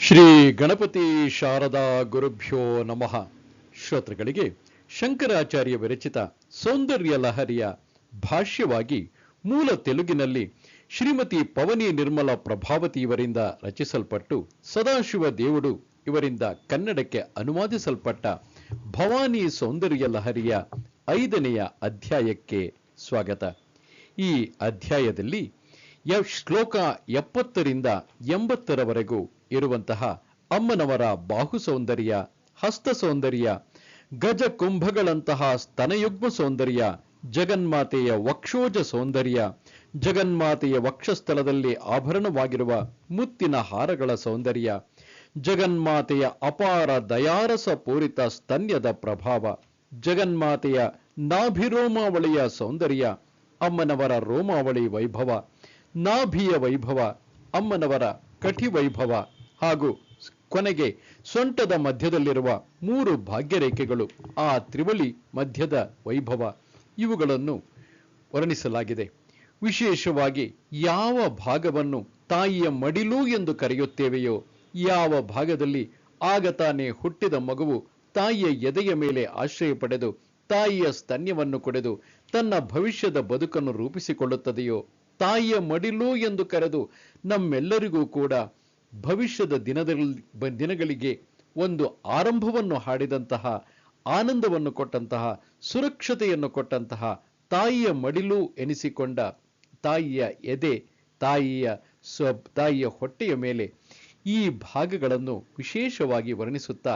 ಶ್ರೀ ಗಣಪತಿ ಶಾರದಾ ಗುರುಭ್ಯೋ ನಮಃ. ಶ್ರೋತೃಗಳಿಗೆ ಶಂಕರಾಚಾರ್ಯ ವಿರಚಿತ ಸೌಂದರ್ಯ ಲಹರಿಯ ಭಾಷ್ಯವಾಗಿ ಮೂಲ ತೆಲುಗಿನಲ್ಲಿ ಶ್ರೀಮತಿ ಪವನಿ ನಿರ್ಮಲ ಪ್ರಭಾವತಿ ಇವರಿಂದ ರಚಿಸಲ್ಪಟ್ಟು ಸದಾಶಿವ ದೇವುಡು ಇವರಿಂದ ಕನ್ನಡಕ್ಕೆ ಅನುವಾದಿಸಲ್ಪಟ್ಟ ಭವಾನಿ ಸೌಂದರ್ಯ ಲಹರಿಯ ಐದನೆಯ ಅಧ್ಯಾಯಕ್ಕೆ ಸ್ವಾಗತ. ಈ ಅಧ್ಯಾಯದಲ್ಲಿ ಯ- ಶ್ಲೋಕ ಎಪ್ಪತ್ತರಿಂದ ಎಂಬತ್ತರವರೆಗೂ ಇರುವಂತಹ ಅಮ್ಮನವರ ಬಾಹು ಸೌಂದರ್ಯ ಹಸ್ತ ಸೌಂದರ್ಯ, ಗಜ ಕುಂಭಗಳಂತಹ ಸ್ತನಯುಗ್ಮ ಸೌಂದರ್ಯ, ಜಗನ್ಮಾತೆಯ ವಕ್ಷೋಜ ಸೌಂದರ್ಯ, ಜಗನ್ಮಾತೆಯ ವಕ್ಷಸ್ಥಳದಲ್ಲಿ ಆಭರಣವಾಗಿರುವ ಮುತ್ತಿನ ಹಾರಗಳ ಸೌಂದರ್ಯ, ಜಗನ್ಮಾತೆಯ ಅಪಾರ ದಯಾರಸ ಪೂರಿತ ಸ್ತನ್ಯದ ಪ್ರಭಾವ, ಜಗನ್ಮಾತೆಯ ನಾಭಿರೋಮಾವಳಿಯ ಸೌಂದರ್ಯ, ಅಮ್ಮನವರ ರೋಮಾವಳಿ ವೈಭವ, ನಾಭಿಯ ವೈಭವ, ಅಮ್ಮನವರ ಕಠಿ ವೈಭವ ಹಾಗೂ ಕೊನೆಗೆ ಸೊಂಟದ ಮಧ್ಯದಲ್ಲಿರುವ ಮೂರು ಭಾಗ್ಯರೇಖೆಗಳು, ಆ ತ್ರಿವಳಿ ಮಧ್ಯದ ವೈಭವ. ಇವುಗಳನ್ನು ವರ್ಣಿಸಲಾಗಿದೆ. ವಿಶೇಷವಾಗಿ ಯಾವ ಭಾಗವನ್ನು ತಾಯಿಯ ಮಡಿಲು ಎಂದು ಕರೆಯುತ್ತೇವೆಯೋ, ಯಾವ ಭಾಗದಲ್ಲಿ ಆಗ ತಾನೇ ಹುಟ್ಟಿದ ಮಗುವು ತಾಯಿಯ ಎದೆಯ ಮೇಲೆ ಆಶ್ರಯ ಪಡೆದು ತಾಯಿಯ ಸ್ತನ್ಯವನ್ನು ಕೊಡೆದು ತನ್ನ ಭವಿಷ್ಯದ ಬದುಕನ್ನು ರೂಪಿಸಿಕೊಳ್ಳುತ್ತದೆಯೋ, ತಾಯಿಯ ಮಡಿಲು ಎಂದು ಕರೆದು ನಮ್ಮೆಲ್ಲರಿಗೂ ಕೂಡ ಭವಿಷ್ಯದ ದಿನದಲ್ಲಿ ದಿನಗಳಿಗೆ ಒಂದು ಆರಂಭವನ್ನು ಹಾಡಿದಂತಹ, ಆನಂದವನ್ನು ಕೊಟ್ಟಂತಹ, ಸುರಕ್ಷತೆಯನ್ನು ಕೊಟ್ಟಂತಹ ತಾಯಿಯ ಮಡಿಲು ಎನಿಸಿಕೊಂಡ ತಾಯಿಯ ಎದೆ, ತಾಯಿಯ ಸ್ವ ತಾಯಿಯ ಹೊಟ್ಟೆಯ ಮೇಲೆ ಈ ಭಾಗಗಳನ್ನು ವಿಶೇಷವಾಗಿ ವರ್ಣಿಸುತ್ತಾ,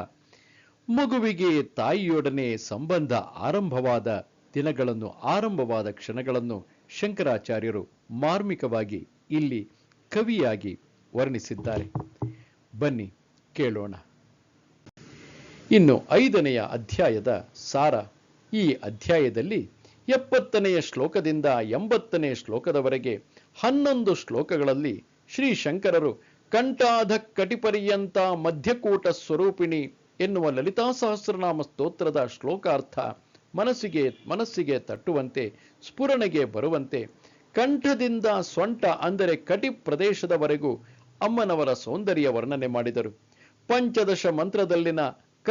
ಮಗುವಿಗೆ ತಾಯಿಯೊಡನೆ ಸಂಬಂಧ ಆರಂಭವಾದ ದಿನಗಳನ್ನು, ಆರಂಭವಾದ ಕ್ಷಣಗಳನ್ನು ಶಂಕರಾಚಾರ್ಯರು ಮಾರ್ಮಿಕವಾಗಿ ಇಲ್ಲಿ ಕವಿಯಾಗಿ ವರ್ಣಿಸಿದ್ದಾರೆ. ಬನ್ನಿ ಕೇಳೋಣ. ಇನ್ನು ಐದನೆಯ ಅಧ್ಯಾಯದ ಸಾರ. ಈ ಅಧ್ಯಾಯದಲ್ಲಿ ಎಪ್ಪತ್ತನೆಯ ಶ್ಲೋಕದಿಂದ ಎಂಬತ್ತನೇ ಶ್ಲೋಕದವರೆಗೆ ಹನ್ನೊಂದು ಶ್ಲೋಕಗಳಲ್ಲಿ ಶ್ರೀ ಶಂಕರರು ಕಂಠಾಧ ಕಟಿಪರ್ಯಂತ ಮಧ್ಯಕೂಟ ಸ್ವರೂಪಿಣಿ ಎನ್ನುವ ಲಲಿತಾ ಸಹಸ್ರನಾಮ ಸ್ತೋತ್ರದ ಶ್ಲೋಕಾರ್ಥ ಮನಸ್ಸಿಗೆ ಮನಸ್ಸಿಗೆ ತಟ್ಟುವಂತೆ, ಸ್ಫುರಣೆಗೆ ಬರುವಂತೆ, ಕಂಠದಿಂದ ಸೊಂಟ ಅಂದರೆ ಕಟಿ ಪ್ರದೇಶದವರೆಗೂ ಅಮ್ಮನವರ ಸೌಂದರ್ಯ ವರ್ಣನೆ ಮಾಡಿದರು. ಪಂಚದಶ ಮಂತ್ರದಲ್ಲಿನ ಕ,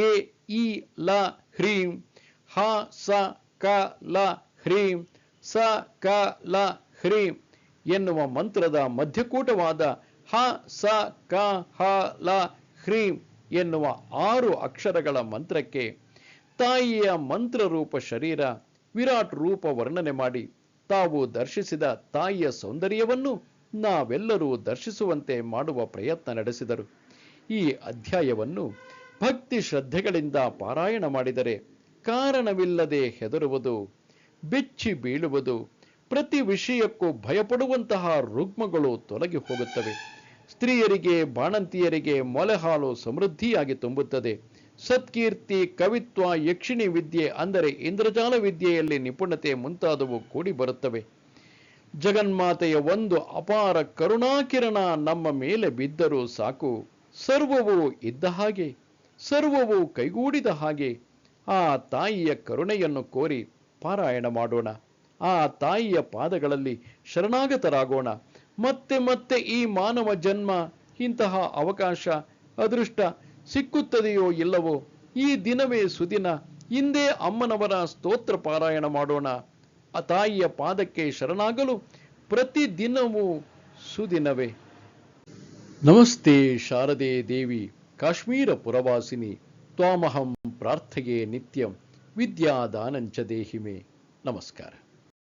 ಎ, ಇ, ಲ, ಹ್ರೀಂ, ಹ, ಸ, ಕ, ಲ, ಹ್ರೀಂ, ಸ, ಕ, ಲ, ಹ್ರೀಂ ಎನ್ನುವ ಮಂತ್ರದ ಮಧ್ಯಕೂಟವಾದ ಹ, ಸ, ಕ, ಹ, ಲ, ಹ್ರೀಂ ಎನ್ನುವ ಆರು ಅಕ್ಷರಗಳ ಮಂತ್ರಕ್ಕೆ ತಾಯಿಯ ಮಂತ್ರ ರೂಪ ಶರೀರ, ವಿರಾಟ್ ರೂಪ ವರ್ಣನೆ ಮಾಡಿ ತಾವು ದರ್ಶಿಸಿದ ತಾಯಿಯ ಸೌಂದರ್ಯವನ್ನು ನಾವೆಲ್ಲರೂ ದರ್ಶಿಸುವಂತೆ ಮಾಡುವ ಪ್ರಯತ್ನ ನಡೆಸಿದರು. ಈ ಅಧ್ಯಾಯವನ್ನು ಭಕ್ತಿ ಶ್ರದ್ಧೆಗಳಿಂದ ಪಾರಾಯಣ ಮಾಡಿದರೆ ಕಾರಣವಿಲ್ಲದೆ ಹೆದರುವುದು, ಬೆಚ್ಚಿ ಬೀಳುವುದು, ಪ್ರತಿ ವಿಷಯಕ್ಕೂ ಭಯಪಡುವಂತಹ ರುಗ್ಮಗಳು ತೊಲಗಿ ಹೋಗುತ್ತವೆ. ಸ್ತ್ರೀಯರಿಗೆ, ಬಾಣಂತಿಯರಿಗೆ ಮೊಲೆಹಾಲು ಸಮೃದ್ಧಿಯಾಗಿ ತುಂಬುತ್ತದೆ. ಸತ್ಕೀರ್ತಿ, ಕವಿತ್ವ, ಯಕ್ಷಿಣಿ ವಿದ್ಯೆ ಅಂದರೆ ಇಂದ್ರಜಾಲ ವಿದ್ಯೆಯಲ್ಲಿ ನಿಪುಣತೆ ಮುಂತಾದವು ಕೂಡಿ ಬರುತ್ತವೆ. ಜಗನ್ಮಾತೆಯ ಒಂದು ಅಪಾರ ಕರುಣಾಕಿರಣ ನಮ್ಮ ಮೇಲೆ ಬಿದ್ದರೂ ಸಾಕು. ಸರ್ವವು ಇದ್ದ ಹಾಗೆ, ಸರ್ವವು ಕೈಗೂಡಿದ ಹಾಗೆ. ಆ ತಾಯಿಯ ಕರುಣೆಯನ್ನು ಕೋರಿ ಪಾರಾಯಣ ಮಾಡೋಣ. ಆ ತಾಯಿಯ ಪಾದಗಳಲ್ಲಿ ಶರಣಾಗತರಾಗೋಣ. ಮತ್ತೆ ಮತ್ತೆ ಈ ಮಾನವ ಜನ್ಮ, ಇಂತಹ ಅವಕಾಶ, ಅದೃಷ್ಟ ಸಿಕ್ಕುತ್ತದೆಯೋ ಇಲ್ಲವೋ, ಈ ದಿನವೇ ಸುದಿನ, ಹಿಂದೆ ಅಮ್ಮನವರ ಸ್ತೋತ್ರ ಪಾರಾಯಣ ಮಾಡೋಣ. ಆ ತಾಯಿಯ ಪಾದಕ್ಕೆ ಶರಣಾಗಲು ಪ್ರತಿದಿನವೂ ಸುದಿನವೇ. ನಮಸ್ತೆ ಶಾರದೆ ದೇವಿ, ಕಾಶ್ಮೀರ ಪುರವಾಸಿನಿ, ತ್ವಾಮಹಂ ಪ್ರಾರ್ಥೆಯೇ ನಿತ್ಯಂ, ವಿದ್ಯಾದಾನಂಚ ದೇಹಿಮೆ. ನಮಸ್ಕಾರ.